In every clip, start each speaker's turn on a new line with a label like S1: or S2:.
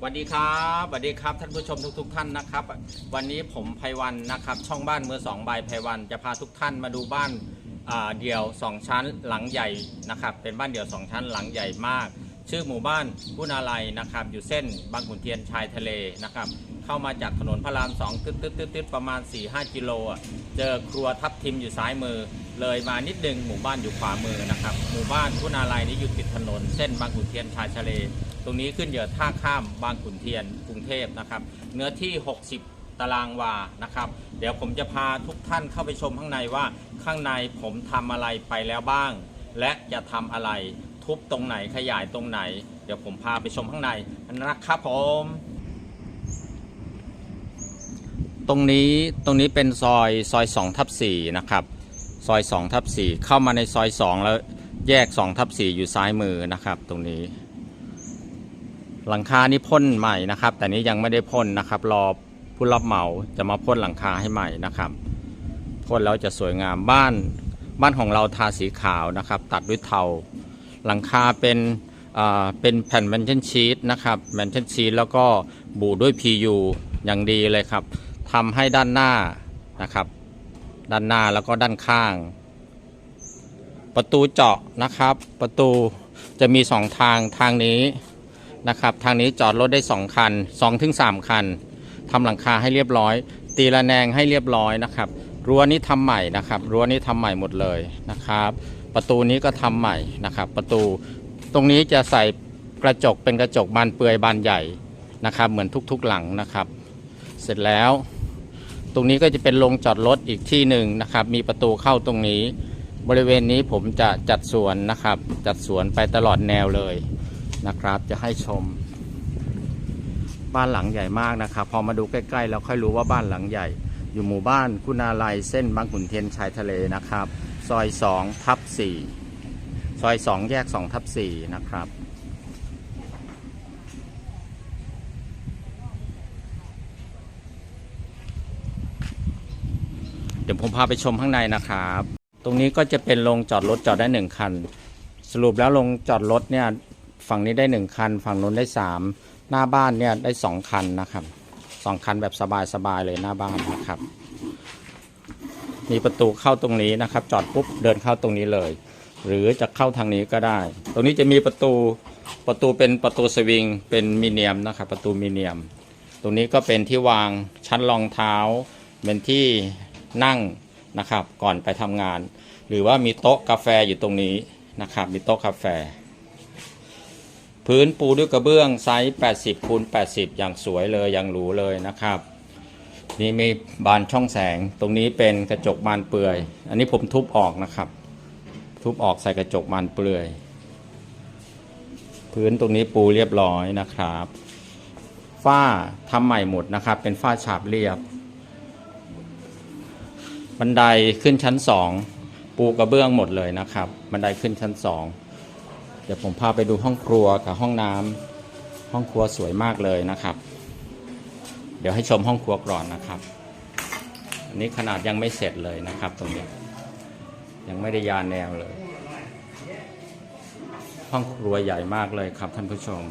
S1: สวัสดีครับสวัสดีครับท่านผู้ชมทุกๆท่านนะครับ วันนี้ผมไพวันนะครับ ช่องบ้านมือสองใบไพวันจะพาทุกท่านมาดูบ้านเดี่ยว 2 ชั้นหลังใหญ่นะครับ เป็นบ้านเดี่ยว 2 ชั้นหลังใหญ่มาก ชื่อหมู่บ้านพุนาลัยนะครับ อยู่เส้นบางขุนเทียนชายทะเลนะครับ เข้ามาจากถนนพระรามสองตึ๊ดตึ๊ดตึ๊ดตึ๊ดประมาณ 4-5 กิโลอะเจอครัวทับทิมอยู่ซ้ายมือ เลยมานิดนึงหมู่บ้านอยู่ขวามือนะครับ หมู่บ้านพุนาลัยนี้อยู่ติดถนนเส้นบางขุนเทียนชายทะเล รงนี้ขึ้นเหยื่อท่าข้ามบางขุนเทียนกรุงเทพนะครับ เนื้อที่ 60 ตารางวานะครับ เดี๋ยวผมจะพาทุกท่านเข้าไปชมข้างในว่า ข้างในผมทำอะไรไปแล้วบ้าง และจะทำอะไรทุบตรงไหนขยายตรงไหน เดี๋ยวผมพาไปชมข้างในนะครับผมตรงนี้ตรงนี้เป็นซอยซอย2ทับ4นะครับ ซอย2ทับ4เข้ามาในซอย 2 แล้วแยก2ทับ4อยู่ซ้ายมือนะครับ ตรงนี้ หลังคานี่พ่นใหม่นะครับ แต่นี้ยังไม่ได้พ่นนะครับ รอผู้รับเหมาจะมาพ่นหลังคาให้ใหม่นะครับพ่นแล้วจะสวยงามบ้านบ้านของเราทาสีขาวนะครับ ตัดด้วยเทาหลังคาเป็นอ่าเป็นแผ่นแมนเทนชีตนะครับแมนเทนชีตแล้วก็บูด้วย PU อย่างดีเลยครับทำให้ด้านหน้านะครับ ด้านหน้าแล้วก็ด้านข้าง ประตูเจาะนะครับ ประตูจะมีสองทางทางนี้ นะครับ ทางนี้จอดรถได้สองคัน2อถึงสคันทำหลังคาให้เรียบร้อย ตีระแนงให้เรียบร้อยนะครับรั้วนี้ทำใหม่นะครับรั้วนี้ทำใหม่หมดเลยนะครับ ประตูนี้ก็ทำใหม่นะครับ ประตูตรงนี้จะใส่กระจกเป็นกระจกบานเปลือยบานใหญ่นะครับ เหมือนทุกๆหลังนะครับ เสร็จแล้ว ตรงนี้ก็จะเป็นโรงจอดรถอีกที่หนึ่งนะครับ มีประตูเข้าตรงนี้ บริเวณนี้ผมจะจัดสวนนะครับ จัดสวนไปตลอดแนวเลย นะครับ จะให้ชม บ้านหลังใหญ่มากนะครับ พอมาดูใกล้ๆแล้วค่อยรู้ว่าบ้านหลังใหญ่ อยู่หมู่บ้านคุณาลัยเส้นบางขุนเทียนชายทะเลนะครับ ซอย2ทับ4ซอย 2 แยก2ทับ4นะครับเดี๋ยวผมพาไปชมข้างในนะครับ ตรงนี้ก็จะเป็นโรงจอดรถจอดได้หนึ่งคัน สรุปแล้วโรงจอดรถเนี่ย ฝั่งนี้ได้หนึ่งคัน ฝั่งนู้นได้สามหน้าบ้านเนี่ยได้สองคันนะครับสองคันแบบสบายๆเลยหน้าบ้านนะครับ มีประตูเข้าตรงนี้นะครับ จอดปุ๊บเดินเข้าตรงนี้เลย หรือจะเข้าทางนี้ก็ได้ ตรงนี้จะมีประตูประตูเป็นประตูสวิงเป็นมีเนียมนะครับ ประตูมีเนียม ตรงนี้ก็เป็นที่วางชั้นรองเท้า เป็นที่นั่งนะครับ ก่อนไปทำงาน หรือว่ามีโต๊ะกาแฟอยู่ตรงนี้นะครับ มีโต๊ะกาแฟ พื้นปูด้วยกระเบื้องไซส์ 80คูณ80 อย่างสวยเลยอย่างหรูเลยนะครับ นี่มีบานช่องแสงตรงนี้เป็นกระจกบานเปลือย อันนี้ผมทุบออกนะครับ ทุบออกใส่กระจกบานเปลือย พื้นตรงนี้ปูเรียบร้อยนะครับฝ้าทำใหม่หมดนะครับ เป็นฝ้าฉาบเรียบ บันไดขึ้นชั้นสองปูกระเบื้องหมดเลยนะครับ บันไดขึ้นชั้นสอง เดี๋ยวผมพาไปดูห้องครัวกับห้องน้ำห้องครัวสวยมากเลยนะครับ เดี๋ยวให้ชมห้องครัวก่อนนะครับอันนี้ขนาดยังไม่เสร็จเลยนะครับ ตรงนี้ ยังไม่ได้ยาแนวเลย ห้องครัวใหญ่มากเลยครับท่านผู้ชม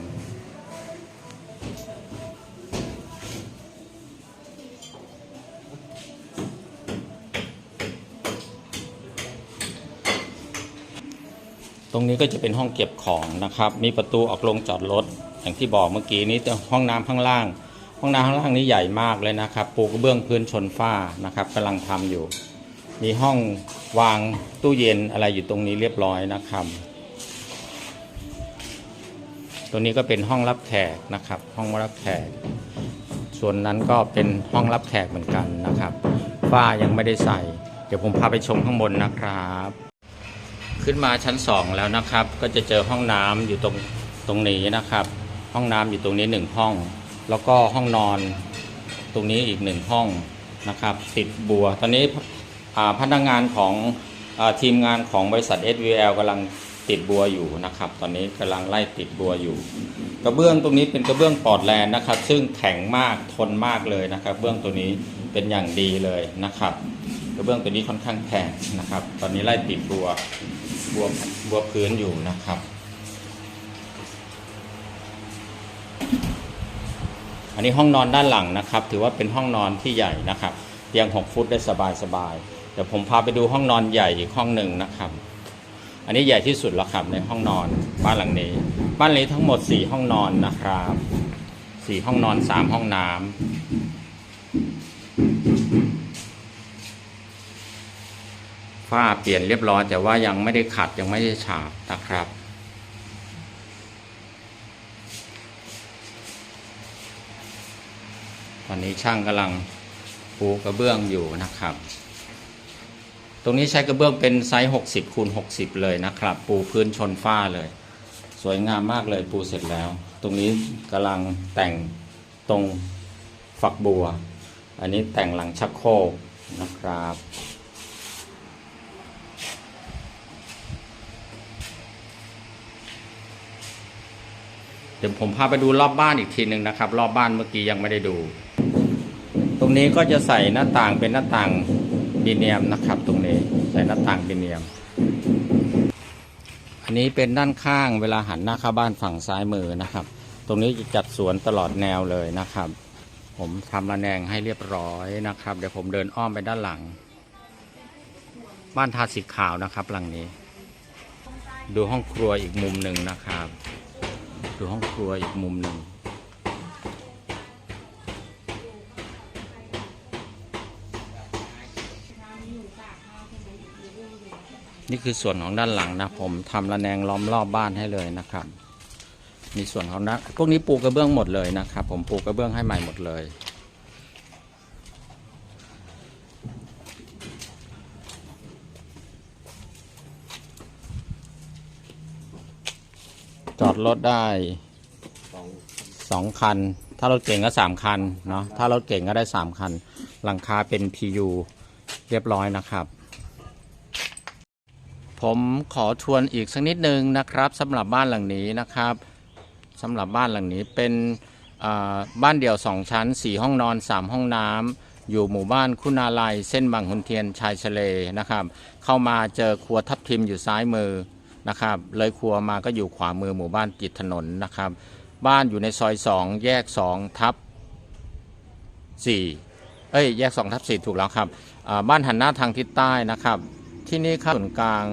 S1: รงนี้ก็จะเป็นห้องเก็บของนะครับ มีประตูออกลงจอดรถอย่างที่บอกเมื่อกี้นี้แต่ห้องน้ำข้างล่าง ห้องน้ำข้างล่างนี้ใหญ่มากเลยนะครับ ปูกระเบื้องพื้นชนฝ้านะครับกำลังทำอยู่ มีห้องวางตู้เย็นอะไรอยู่ตรงนี้เรียบร้อยนะครับตรงนี้ก็เป็นห้องรับแขกนะครับ ห้องรับแขก ส่วนนั้นก็เป็นห้องรับแขกเหมือนกันนะครับ ฝ้ายังไม่ได้ใส่ เดี๋ยวผมพาไปชมข้างบนนะครับ ขึ้นมาชั้นสองแล้วนะครับ ก็จะเจอห้องน้ำอยู่ตรงตรงนี้นะครับ ห้องน้ำอยู่ตรงนี้หนึ่งห้อง แล้วก็ห้องนอนตรงนี้อีกหนึ่งห้องนะครับ ติดบัว ตอนนี้พนักงานของอทีมงานของบริษัท SVL กำลังติดบัวอยู่นะครับ ตอนนี้กำลังไล่ติดบัวอยู่ กระเบื้องตรงนี้เป็นกระเบื้องปอร์ตแลนนะครับ ซึ่งแข็งมากทนมากเลยนะครับ เบื้องตัวนี้เป็นอย่างดีเลยนะครับกระเบื้องตัวนี้ค่อนข้างแข็งนะครับ ตอนนี้ไล่ติดบัว บัวบัวพื้นอยู่นะครับ อันนี้ห้องนอนด้านหลังนะครับ ถือว่าเป็นห้องนอนที่ใหญ่นะครับ เตียง 6 ฟุตได้สบายสบายเดี๋ยวผมพาไปดูห้องนอนใหญ่อีกห้องหนึ่งนะครับ อันนี้ใหญ่ที่สุดแล้วครับในห้องนอนบ้านหลังนี้ บ้านนี้ทั้งหมด 4 ห้องนอนนะครับ 4 ห้องนอน 3 ห้องน้ำ ฝ้าเปลี่ยนเรียบร้อย แต่ว่ายังไม่ได้ขัดยังไม่ได้ฉาบนะครับ ตอนนี้ช่างกำลังปูกระเบื้องอยู่นะครับ ตรงนี้ใช้กระเบื้องเป็นไซส์60คูณ60 เลยนะครับ ปูพื้นชนฝ้าเลย สวยงามมากเลยปูเสร็จแล้ว ตรงนี้กำลังแต่งตรงฝักบัว อันนี้แต่งหลังชักโครกนะครับ เดี๋ยวผมพาไปดูรอบบ้านอีกทีหนึ่งนะครับ รอบบ้านเมื่อกี้ยังไม่ได้ดู ตรงนี้ก็จะใส่หน้าต่างเป็นหน้าต่างบีเนียมนะครับ ตรงนี้ใส่หน้าต่างบีเนียม อันนี้เป็นด้านข้างเวลาหันหน้าเข้าบ้านฝั่งซ้ายมือนะครับ ตรงนี้จะจัดสวนตลอดแนวเลยนะครับ ผมทำระแนงให้เรียบร้อยนะครับ เดี๋ยวผมเดินอ้อมไปด้านหลัง บ้านทาสีขาวนะครับหลังนี้ ดูห้องครัวอีกมุมหนึ่งนะครับ ถือห้องครัวอีกมุมหนึ่งนี่คือส่วนของด้านหลังนะผมทำระแนงล้อมรอบบ้านให้เลยนะครับ มีส่วนของนั้นพวกนี้ปูกระเบื้องหมดเลยนะครับ ผมปูกระเบื้องให้ใหม่หมดเลย รถได้สองคัน ถ้ารถเก่งก็สามคันเนาะถ้ารถเก่งก็ได้สามคัน หลังคาเป็น PU เรียบร้อยนะครับ ผมขอทวนอีกสักนิดนึงนะครับสำหรับบ้านหลังนี้นะครับสำหรับบ้านหลังนี้เป็นบ้านเดี่ยวสองชั้น4ห้องนอน3ห้องน้ำอยู่หมู่บ้านคุณาลัย เส้นบางขุนเทียนชายทะเลนะครับ เข้ามาเจอครัวทับทิมอยู่ซ้ายมือ นะครับ เลยครัวมาก็อยู่ขวามือหมู่บ้านติดถนนนะครับ บ้านอยู่ในซอย 2 แยก2ทับ4เอ้ยแยก2ทับ4ถูกแล้วครับบ้านหันหน้าทางทิศใต้นะครับ ที่นี่ค่าส่วนกลาง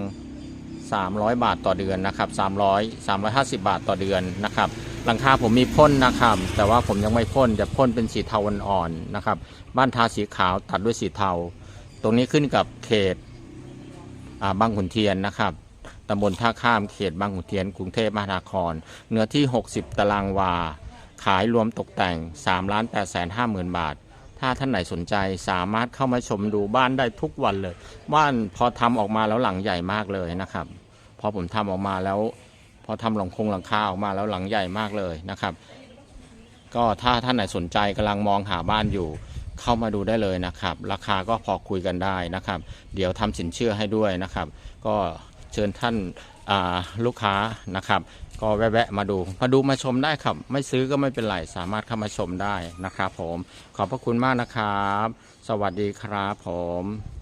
S1: 300 บาทต่อเดือนนะครับ300 350 บาทต่อเดือนนะครับหลังคาผมมีพ่นนะครับ แต่ว่าผมยังไม่พ่นจะพ่นเป็นสีเทาอ่อนๆนะครับ บ้านทาสีขาวตัดด้วยสีเทา ตรงนี้ขึ้นกับเขตบางขุนเทียนนะครับ ตำบลท่าข้ามเขตบางขุนเทียนกรุงเทพมหานคร เนื้อที่ 60 ตารางวา ขายรวมตกแต่ง3ล้าน8แสน5หมื่นบาท ถ้าท่านไหนสนใจสามารถเข้ามาชมดูบ้านได้ทุกวันเลย บ้านพอทำออกมาแล้วหลังใหญ่มากเลยนะครับพอผมทำออกมาแล้ว พอทำหลังคงหลังคาออกมาแล้วหลังใหญ่มากเลยนะครับ ก็ถ้าท่านไหนสนใจกำลังมองหาบ้านอยู่เข้ามาดูได้เลยนะครับ ราคาก็พอคุยกันได้นะครับ เดี๋ยวทำสินเชื่อให้ด้วยนะครับ ก็ เชิญท่านาลูกค้านะครับ ก็แวะมาดูมาดูมาชมได้ครับ ไม่ซื้อก็ไม่เป็นไรสามารถเข้ามาชมได้นะครับผมขอบพระคุณมากนะครับ สวัสดีครับผม